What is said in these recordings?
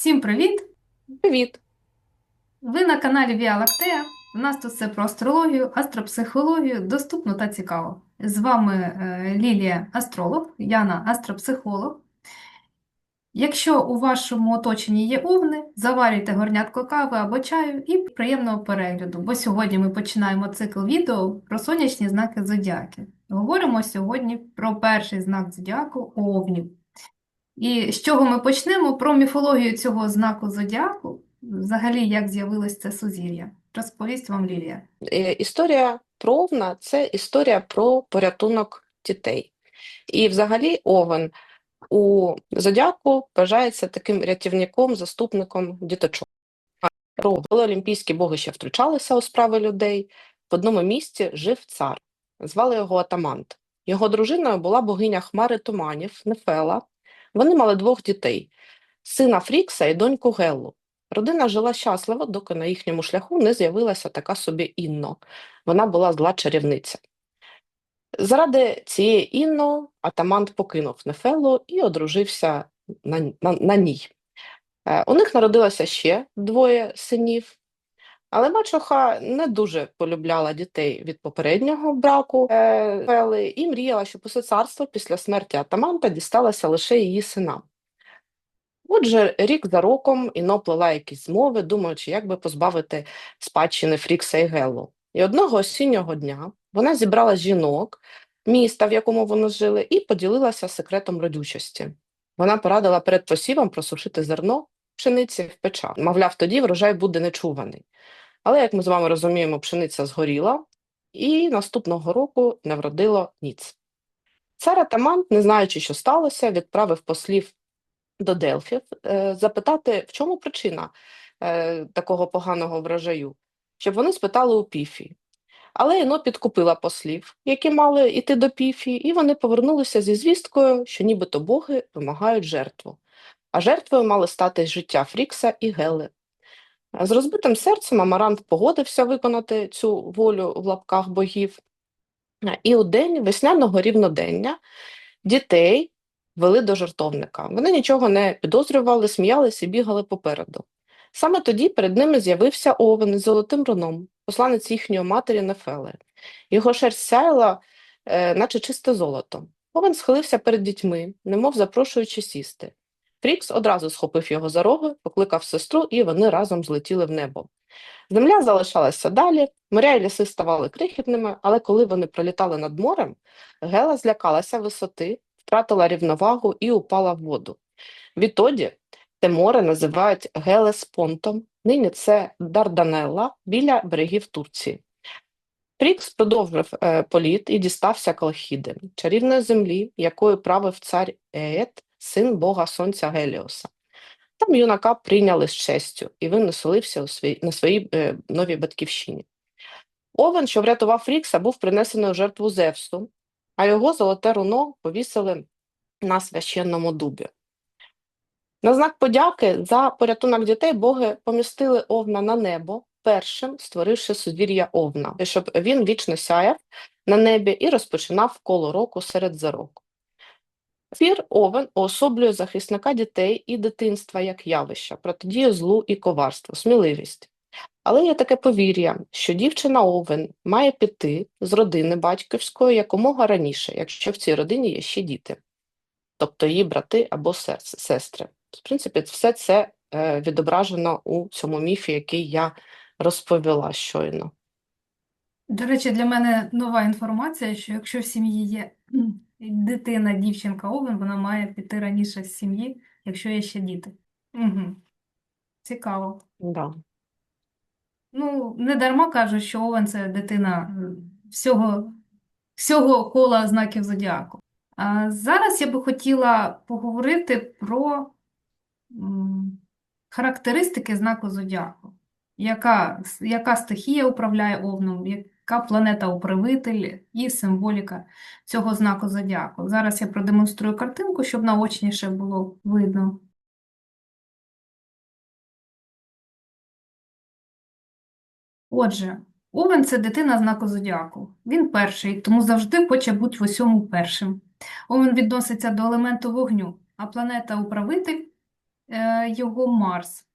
Всім привіт! Привіт! Ви на каналі Віа Лактея. У нас тут все про астрологію, астропсихологію, доступно та цікаво. З вами е, Лілія Астролог, Яна Астропсихолог. Якщо у вашому оточенні є овни, заварюйте горнятко кави або чаю і приємного перегляду, бо сьогодні ми починаємо цикл відео про сонячні знаки зодіаки. Говоримо сьогодні про перший знак зодіаку овнів. І з чого ми почнемо? Про міфологію цього знаку зодіаку, взагалі, як з'явилось це сузір'я. Розповість вам Лілія. Е, Історія про Овна – це історія про порятунок дітей. І взагалі Овен у Зодіаку вважається таким рятівником, заступником діточок. Коли олімпійські боги ще втручалися у справи людей, в одному місці жив цар. Звали його Атамант. Його дружиною була богиня Хмари Туманів, Нефела. Вони мали двох дітей – сина Фрікса і доньку Геллу. Родина жила щасливо, доки на їхньому шляху не з'явилася така собі Інно. Вона була зла чарівниця. Заради цієї Інно Атамант покинув Нефелу і одружився на, на, на ній. Е, У них народилося ще двоє синів, але мачуха не дуже полюбляла дітей від попереднього браку е, Нефели і мріяла, щоб усе царство після смерті Атаманта дісталося лише її синам. Отже, рік за роком Іно плела якісь змови, думаючи, як би позбавити спадщини Фрікса і Геллу. І одного осіннього дня вона зібрала жінок міста, в якому вони жили, і поділилася секретом родючості. Вона порадила перед посівом просушити зерно пшениці в печах. Мовляв, тоді врожай буде нечуваний. Але, як ми з вами розуміємо, пшениця згоріла, і наступного року не вродило ніц. Цар Атамант, не знаючи, що сталося, відправив послів до Делфів е, запитати, в чому причина е, такого поганого врожаю, щоб вони спитали у Піфі. Але Іно підкупила послів, які мали йти до Піфі, і вони повернулися зі звісткою, що нібито боги вимагають жертву. А жертвою мали стати життя Фрікса і Гели. З розбитим серцем Амарант погодився виконати цю волю в лапках богів. І у день весняного рівнодення дітей вели до жартовника. Вони нічого не підозрювали, сміялися і бігали попереду. Саме тоді перед ними з'явився овен із золотим руном, посланець їхньої матері Нефели. Його шерсть сяяла, е, наче чисте золото. Овен схилився перед дітьми, немов запрошуючи сісти. Фрікс одразу схопив його за роги, покликав сестру, і вони разом злетіли в небо. Земля залишалася далі, моря і ліси ставали крихітними, але коли вони пролітали над морем, Гела злякалася висоти, втратила рівновагу і упала в воду. Відтоді те море називають Гелеспонтом, нині це Дарданелла біля берегів Турції. Фрікс продовжив е, політ і дістався Колхіди, чарівної землі, якою правив цар Еет, син бога сонця Геліоса. Там юнака прийняли з честю, і він населився у свій, на своїй е, новій батьківщині. Овен, що врятував Фрікса, був принесений у жертву Зевсу, а його золоте руно повісили на священному дубі. На знак подяки за порятунок дітей боги помістили Овна на небо, першим створивши сузір'я Овна, щоб він вічно сяяв на небі і розпочинав коло року серед зарок. Фір Овен уособлює захисника дітей і дитинства як явища, протидіє злу і коварству, сміливість. Але є таке повір'я, що дівчина Овен має піти з родини батьківської якомога раніше, якщо в цій родині є ще діти, тобто її брати або сестри. В принципі, все це е, відображено у цьому міфі, який я розповіла щойно. До речі, для мене нова інформація, що якщо в сім'ї є дитина, дівчинка овен, вона має піти раніше з сім'ї, якщо є ще діти. Угу. Цікаво. Да. Ну, не дарма кажуть, що овен це дитина е, всього, всього кола знаків зодіаку. А зараз я би хотіла поговорити про характеристики знаку зодіаку. Яка, яка стихія управляє овном, яка планета управитель і символіка цього знаку зодіаку. Зараз я продемонструю картинку, щоб наочніше було видно. Отже, Овен це дитина знаку зодіаку. Він перший, тому завжди хоче бути в усьому першим. Овен відноситься до елементу вогню, а планета-управитель е, його Марс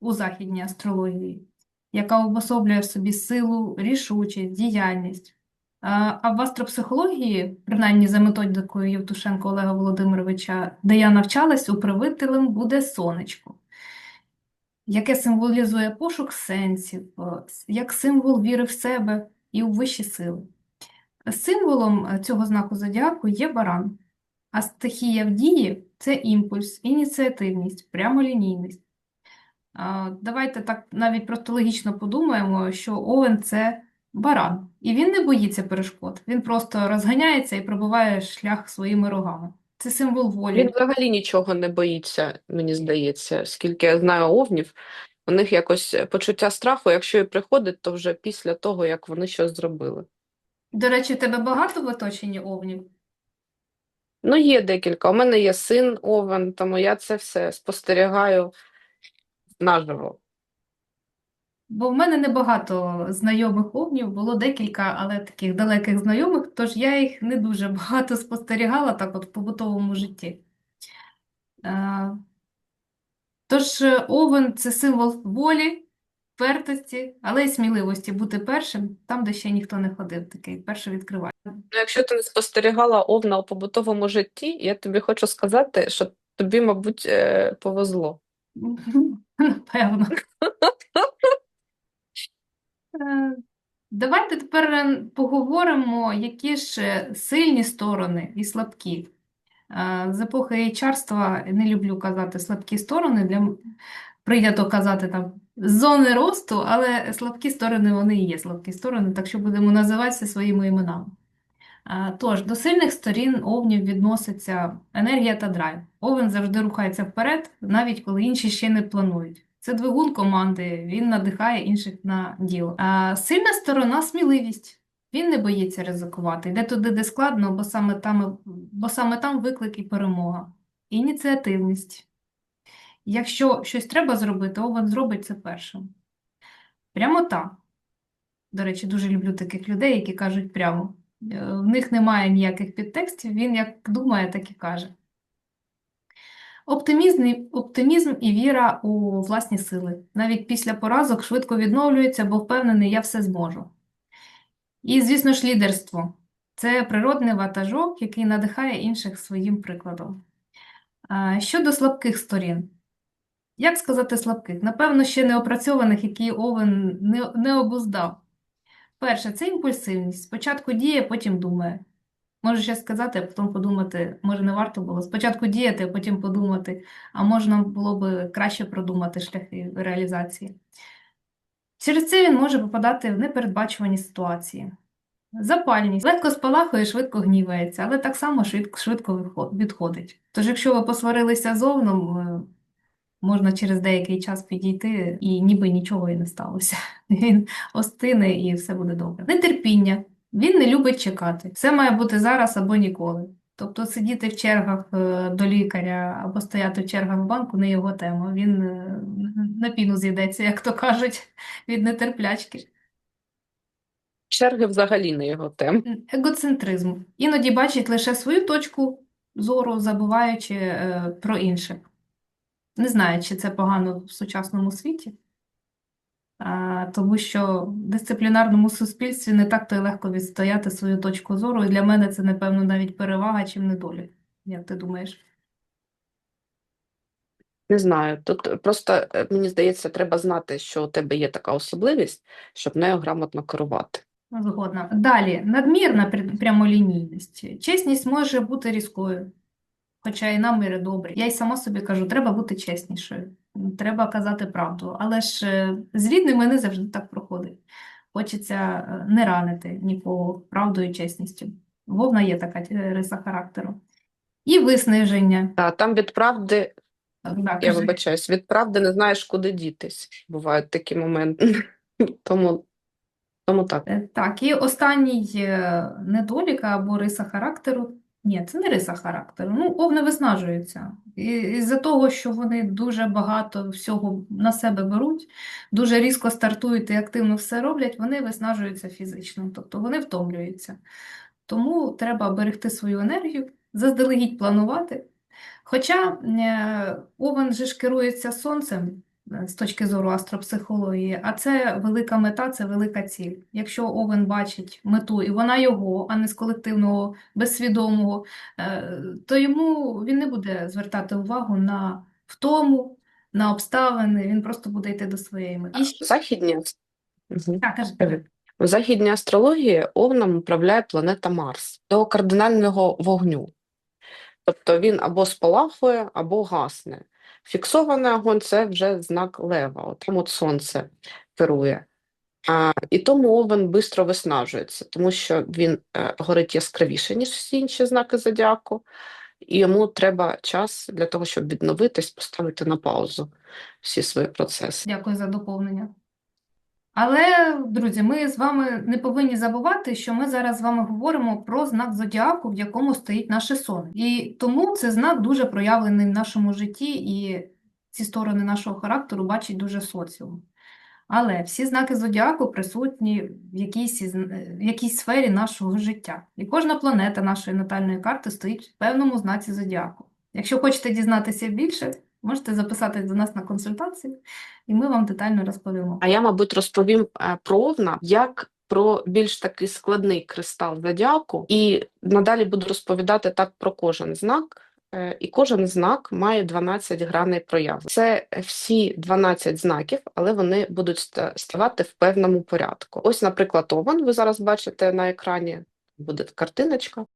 у західній астрології, яка обособлює в собі силу, рішучість, діяльність. А в астропсихології, принаймні за методикою Євтушенка Олега Володимировича, де я навчалась, управителем буде сонечко, яке символізує пошук сенсів, е, як символ віри в себе і у вищі сили. Символом е, цього знаку зодіаку є баран, а стихія в дії – це імпульс, ініціативність, прямолінійність. Давайте так навіть просто логічно подумаємо, що Овен – це баран, і він не боїться перешкод, він просто розганяється і пробиває шлях своїми рогами. Це символ волі. Він взагалі нічого не боїться, мені здається. Скільки я знаю овнів, у них якось почуття страху, якщо і приходить, то вже після того, як вони щось зробили. До речі, тебе багато в оточенні овнів? Ну, є декілька. У мене є син Овен, тому я це все спостерігаю наживо. Бо в мене небагато знайомих овнів, було декілька, але таких далеких знайомих, тож я їх не дуже багато спостерігала так от в побутовому житті. Е, Тож е, овен – це символ волі, впертості, але й сміливості бути першим там, де ще ніхто не ходив, такий перший відкриває. Ну, якщо ти не спостерігала овна у побутовому житті, я тобі хочу сказати, що тобі, мабуть, е, повезло. Напевно. Е, Давайте тепер е, поговоримо, які ж е, сильні сторони і слабкі. З епохи HR-ства не люблю казати слабкі сторони, для... прийнято казати там зони росту, але слабкі сторони вони і є слабкі сторони, так що будемо називатися своїми іменами. Е, Тож, до сильних сторін овнів відноситься енергія та драйв. Овен завжди рухається вперед, навіть коли інші ще не планують. Це двигун команди, він надихає інших на діло. А сильна сторона сміливість. Він не боїться ризикувати. Йде туди, де складно, бо саме там, бо саме там виклик і перемога. Ініціативність. Якщо щось треба зробити, овен зробить це першим. Прямота. До речі, дуже люблю таких людей, які кажуть прямо. Е, В них немає ніяких підтекстів, він як думає, так і каже. Оптимізм, оптимізм і віра у власні сили. Навіть після поразок швидко відновлюється, бо впевнений, я все зможу. І, звісно ж, лідерство. Це природний ватажок, який надихає інших своїм прикладом. Щодо слабких сторін. Як сказати слабких? Напевно, ще не опрацьованих, які Овен не, не обуздав. Перше, це імпульсивність. Спочатку діє, потім думає. Можу ще сказати, а потім подумати, може не варто було. Спочатку діяти, а потім подумати, а можна було би краще продумати шляхи реалізації. Через це він може попадати в непередбачувані ситуації. Запальність. Легко спалахує, швидко гнівається, але так само швидко, швидко відходить. Тож, якщо ви посварилися з можна через деякий час підійти, і ніби нічого і не сталося. Він остине і все буде добре. Нетерпіння. Він не любить чекати. Все має бути зараз або ніколи. Тобто сидіти в чергах е, до лікаря або стояти в чергах в банку не його тема. Він е, на піну з'їдеться, як то кажуть, від нетерплячки. Черги взагалі не його тема. Егоцентризм. Іноді бачить лише свою точку зору, забуваючи е, про інших. Не знаю, чи це погано в сучасному світі, а, тому що в дисциплінарному суспільстві не так то й легко відстояти свою точку зору, і для мене це, напевно, навіть перевага, чим недолік. Як ти думаєш? Не знаю. Тут просто, е, мені здається, треба знати, що у тебе є така особливість, щоб нею грамотно керувати. Згодна. Далі, надмірна прямолінійність. Чесність може бути різкою, хоча і наміри добрі. Я й сама собі кажу, треба бути чеснішою, треба казати правду. Але ж е, з рідними не завжди так проходить. Хочеться е, не ранити нікого правдою і чесністю. Вовна є така е, риса характеру. І виснаження. А там від правди, Так, я вибачаюсь, від правди не знаєш, куди дітись. Бувають такі моменти. Тому, тому так. Так, і останній недолік або риса характеру. Ні, це не риса характеру. Ну, овни виснажуються. І, із-за того, що вони дуже багато всього на себе беруть, дуже різко стартують і активно все роблять, вони виснажуються фізично, тобто вони втомлюються. Тому треба берегти свою енергію, заздалегідь планувати, Хоча е, Овен же ж керується сонцем з точки зору астропсихології, а це велика мета, це велика ціль. Якщо Овен бачить мету, і вона його, а не з колективного, безсвідомого, е, то йому він не буде звертати увагу на втому, на обставини, він просто буде йти до своєї мети. Західні. Так. В західній астрології Овном управляє планета Марс до кардинального вогню. Тобто він або спалахує, або гасне. Фіксований огонь це вже знак Лева, от там от сонце керує. А, і тому Овен швидко виснажується, тому що він е, горить яскравіше, ніж всі інші знаки зодіаку, і йому треба час для того, щоб відновитись, поставити на паузу всі свої процеси. Дякую за доповнення. Але, друзі, ми з вами не повинні забувати, що ми зараз з вами говоримо про знак зодіаку, в якому стоїть наше сон. І тому це знак дуже проявлений в нашому житті, і ці сторони нашого характеру бачить дуже соціум. Але всі знаки зодіаку присутні в якійсь, в якійсь сфері нашого життя. І кожна планета нашої натальної карти стоїть в певному знаці зодіаку. Якщо хочете дізнатися більше, можете записатись до нас на консультацію, і ми вам детально розповімо. А я, мабуть, розповім е, про Овна як про більш такий складний кристал зодіаку, і надалі буду розповідати так про кожен знак. Е, І кожен знак має 12 граней прояви. Це всі 12 знаків, але вони будуть ставати в певному порядку. Ось, наприклад, Овен, ви зараз бачите на екрані, буде картиночка.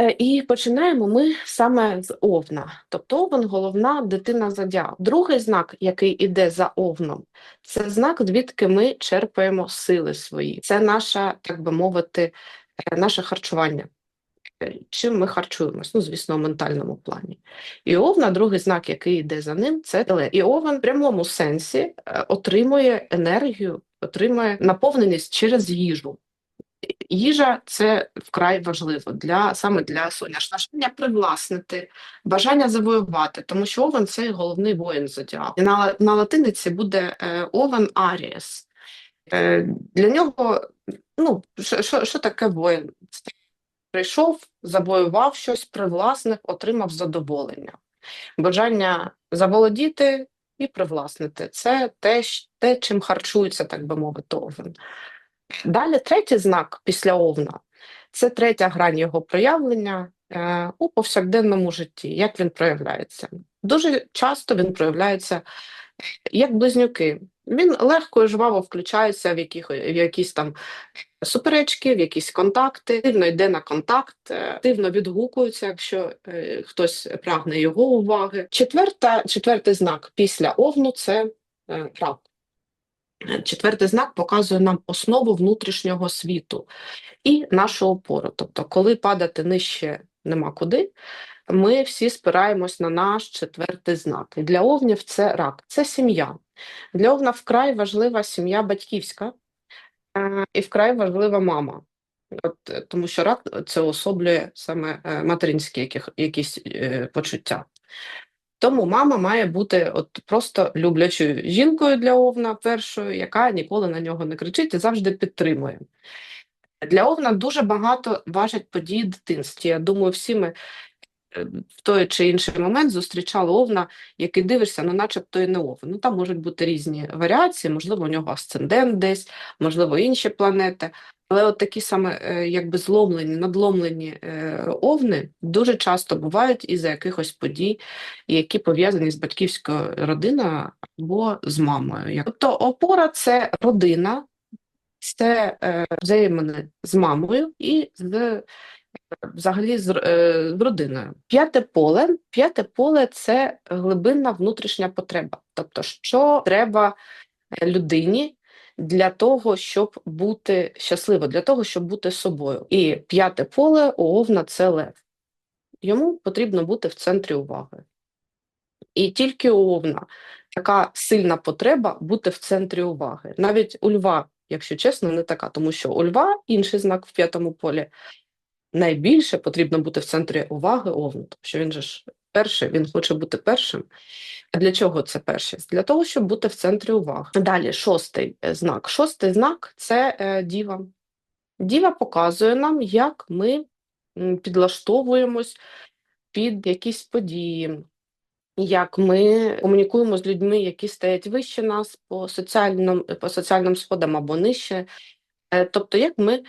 Е, І починаємо ми саме з Овна. Тобто Овен – головна дитина зодіаку. Другий знак, який іде за Овном, це знак, звідки ми черпаємо сили свої. Це наша, так би мовити, е, наше харчування. Е, Чим ми харчуємось? Ну, звісно, в ментальному плані. І Овна, другий знак, який йде за ним, це теле. І Овен в прямому сенсі отримує енергію, отримує наповненість через їжу. Їжа це вкрай важливо для саме для соняшного бажання привласнити, бажання завоювати, тому що овен це головний воїн зодіаку. На, на латиниці буде е, овен аріес. Е, для нього, ну, що, таке воїн? Прийшов, завоював щось, привласнив, отримав задоволення. Бажання заволодіти і привласнити це те, те, чим харчується, так би мовити, овен. Далі третій знак після овна це третя грань його проявлення е, у повсякденному житті. Як він проявляється? Дуже часто він проявляється е, як близнюки. Він легко і жваво включається в, яких, в якісь там суперечки, в якісь контакти, активно йде на контакт, е, активно відгукується, якщо е, хтось прагне його уваги. Четверта, четвертий знак після овну це е, рак. Е, Четвертий знак показує нам основу внутрішнього світу і нашу опору. Тобто, коли падати нижче нема куди, ми всі спираємось на наш четвертий знак. І для овнів це рак, це сім'я. Для овна вкрай важлива сім'я батьківська е, і вкрай важлива мама. От, е, тому що рак це особлює саме е, материнські якісь е, почуття. Тому мама має бути от просто люблячою жінкою для Овна першою, яка ніколи на нього не кричить і завжди підтримує. Для Овна дуже багато важать події дитинства. Я думаю, всі ми е, в той чи інший момент зустрічали Овна, який дивишся, ну начебто і не Овен. Ну там можуть бути різні варіації, можливо, у нього асцендент десь, можливо, інші планети. Але от такі саме е, якби зломлені, надломлені е, овни дуже часто бувають із-за якихось подій, які пов'язані з батьківською родиною або з мамою. Тобто опора це родина, це е, взаємини з мамою і з взагалі з, родиною. П'яте поле. П'яте поле це глибинна внутрішня потреба. Тобто, що треба людині для того, щоб бути щасливо, для того, щоб бути собою. І п'яте поле Овна це лев. Йому потрібно бути в центрі уваги. І тільки у Овна така сильна потреба бути в центрі уваги. Навіть у Льва, якщо чесно, не така, тому що у Льва інший знак в п'ятому полі. Найбільше потрібно бути в центрі уваги Овну, тому що він же ж перший, він хоче бути першим. А для чого це першість? Для того, щоб бути в центрі уваги. Далі, шостий е, знак. Шостий знак це е, діва. Діва показує нам, як ми підлаштовуємось під якісь події, як ми комунікуємо з людьми, які стоять вище нас по соціальним, по соціальним сходам або нижче. Е, Тобто, як ми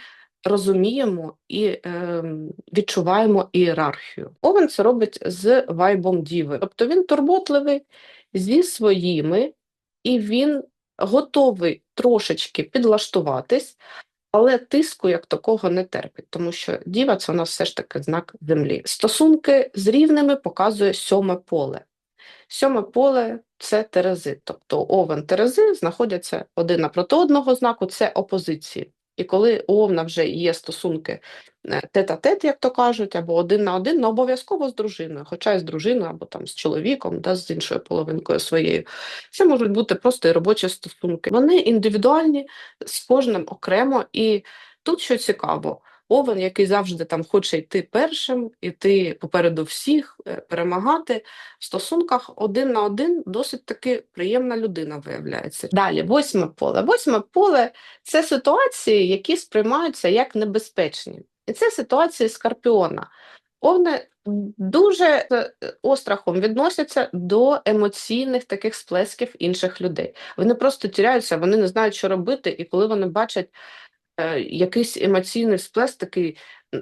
розуміємо і ем, відчуваємо ієрархію. Овен це робить з вайбом діви. Тобто він турботливий зі своїми, і він готовий трошечки підлаштуватись, але тиску як такого не терпить, тому що діва це у нас все ж таки знак землі. Стосунки з рівними показує сьоме поле. Сьоме поле це терези, тобто овен терези знаходяться один напроти одного знаку, це опозиції. І коли у овна вже є стосунки е, тет-а-тет, як то кажуть, або один на один, ну обов'язково з дружиною, хоча й з дружиною, або там з чоловіком, да, з іншою половинкою своєю. Це можуть бути просто робочі стосунки. Вони індивідуальні, з кожним окремо. І тут що цікаво, овен, який завжди там хоче йти першим, іти попереду всіх, е, перемагати, в стосунках один на один досить таки приємна людина виявляється. Далі, восьме поле. Восьме поле це ситуації, які сприймаються як небезпечні. І це ситуації скорпіона. Овни дуже острахом відносяться до емоційних таких сплесків інших людей. Вони просто тіряються, вони не знають, що робити, і коли вони бачать е, якийсь емоційний сплеск, такий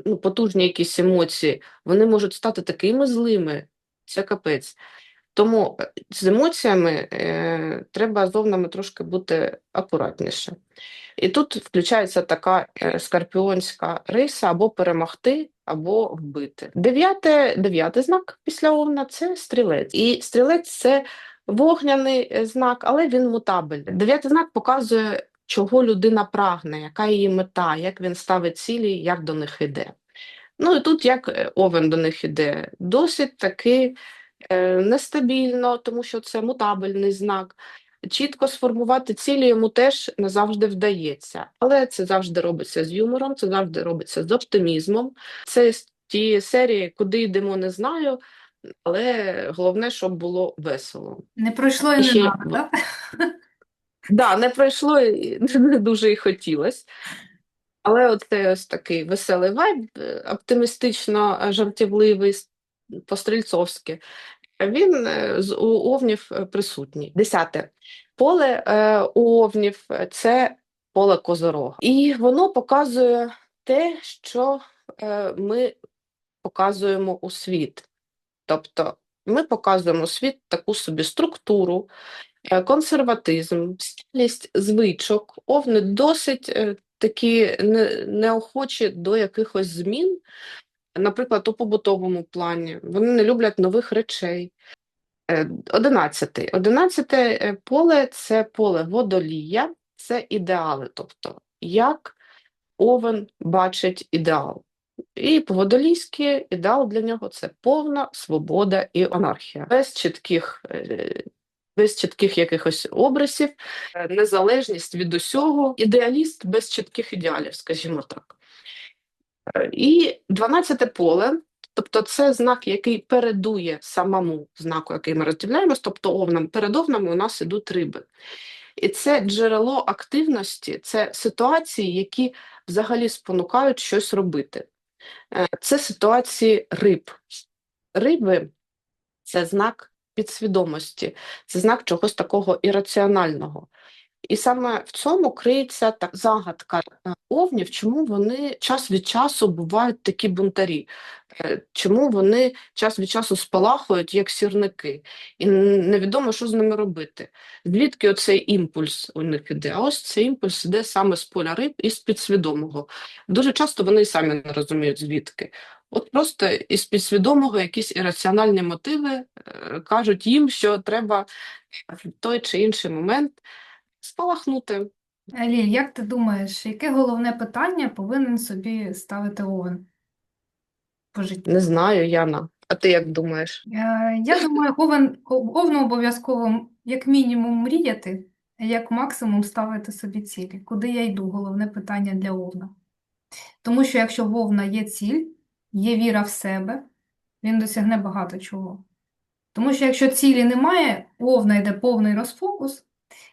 ну, потужні якісь емоції, вони можуть стати такими злими. Це капець. Тому е, з емоціями е, треба з трошки бути акуратніше. І тут включається така е, скорпіонська риса або перемогти, або вбити. Дев'яте, дев'ятий знак після овна це стрілець. І стрілець це вогняний е, знак, але він мутабельний. Дев'ятий знак показує, чого людина прагне, яка її мета, як він ставить цілі, як до них йде. Ну і тут як е, овен до них іде, досить таки е, нестабільно, тому що це мутабельний знак. Чітко сформувати цілі йому теж не завжди вдається, але це завжди робиться з юмором, це завжди робиться з оптимізмом. Це з тієї серії, куди йдемо, не знаю, але головне, щоб було весело. Не пройшло і не в- да? Не пройшло і не дуже і хотілося. Але оце ось такий веселий вайб, е, оптимістично е, жартівливий, с- по-стрільцовськи. Він е, з- у овнів присутній. Десяте. Поле е, у овнів це поле козорога. І воно показує те, що е, ми показуємо у світ. Тобто ми показуємо у світ таку собі структуру, консерватизм, стілість звичок. Овни досить е, такі неохочі до якихось змін, наприклад, у побутовому плані. Вони не люблять нових речей. Е. Одинадцяте е, поле це поле водолія, це ідеали. Тобто, як овен бачить ідеал. І по-водолійськи ідеал для нього це повна свобода і анархія. Без чітких, е, без чітких якихось образів, е, незалежність від усього, ідеаліст без чітких ідеалів, скажімо так. Е, І 12 поле, тобто це знак, який передує самому знаку, який ми розділяємось, тобто овнам. Перед овнами у нас ідуть риби. І це джерело активності, це ситуації, які взагалі спонукають щось робити. Е, Це ситуації риб. Риби це знак підсвідомості, це знак чогось такого ірраціонального. І саме в цьому криється так загадка е, овнів, чому вони час від часу бувають такі бунтарі, Е, чому вони час від часу спалахують, як сірники, і невідомо, що з ними робити. Звідки оцей імпульс у них іде? А ось цей імпульс іде саме з поля риб і з підсвідомого. Дуже часто вони й самі не розуміють, звідки. От просто із підсвідомого якісь ірраціональні мотиви е, кажуть їм, що треба в той чи інший момент спалахнути. Ліль, як ти думаєш, яке головне питання повинен собі ставити Овен по життю? Не знаю, Яна. А ти як думаєш? Е, Я думаю, Овен, Овну обов'язково як мінімум мріяти, а як максимум ставити собі цілі. Куди я йду? Головне питання для Овна. Тому що якщо в Овна є ціль, є віра в себе, він досягне багато чого. Тому що якщо цілі немає, у Овна йде повний розфокус,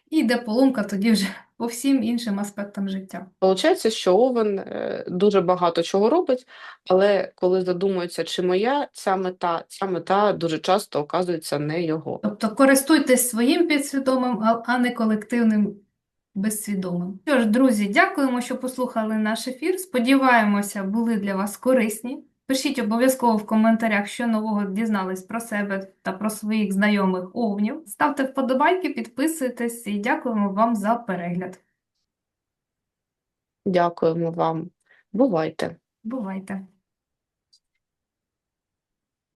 і йде поломка тоді вже по всім іншим аспектам життя. Получається, що Овен е, дуже багато чого робить, але коли задумується, чи моя ця мета, ця мета дуже часто оказується не його. Тобто користуйтесь своїм підсвідомим, а не колективним безсвідомим. Що ж, друзі, дякуємо, що послухали наш ефір. Сподіваємося, були для вас корисні. Пишіть обов'язково в коментарях, що нового дізнались про себе та про своїх знайомих овнів. Ставте вподобайки, підписуйтесь і дякуємо вам за перегляд. Дякуємо вам. Бувайте! Бувайте!